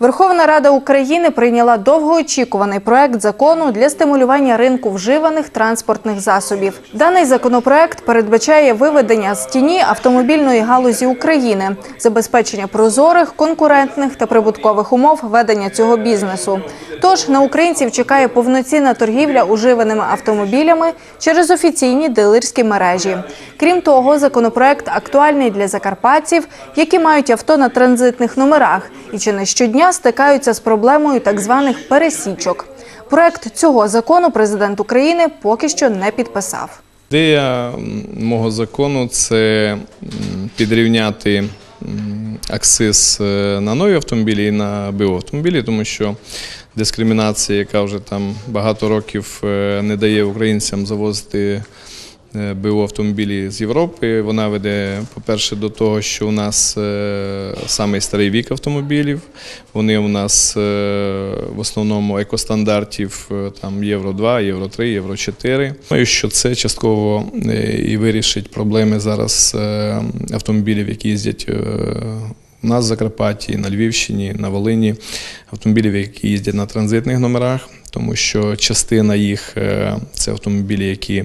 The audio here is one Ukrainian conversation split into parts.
Верховна Рада України прийняла довгоочікуваний проект закону для стимулювання ринку вживаних транспортних засобів. Даний законопроект передбачає виведення з тіні автомобільної галузі України, забезпечення прозорих, конкурентних та прибуткових умов ведення цього бізнесу. Тож на українців чекає повноцінна торгівля уживаними автомобілями через офіційні дилерські мережі. Крім того, законопроект актуальний для закарпатців, які мають авто на транзитних номерах і чи не щодня стикаються з проблемою так званих пересічок. Проект цього закону президент України поки що не підписав. Ідея мого закону це підрівняти м, акциз е, на нові автомобілі і на БУ-автомобілі, тому що дискримінація, яка вже там багато років е, не дає українцям завозити БУ автомобілі з Європи. Вона веде, по-перше, до того, що у нас е, самий старий вік автомобілів. Вони у нас е, в основному екостандартів е, там Євро 2, Євро 3, Євро 4. Думаю, що це частково е, і вирішить проблеми зараз е, автомобілів, які їздять. е, у нас в Закарпатті, на Львівщині, на Волині автомобілів, які їздять на транзитних номерах, тому що частина їх е, це автомобілі, які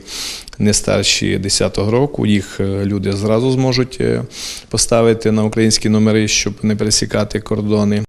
не старші 10-го року. Їх е, люди зразу зможуть е, поставити на українські номери, щоб не пересікати кордони.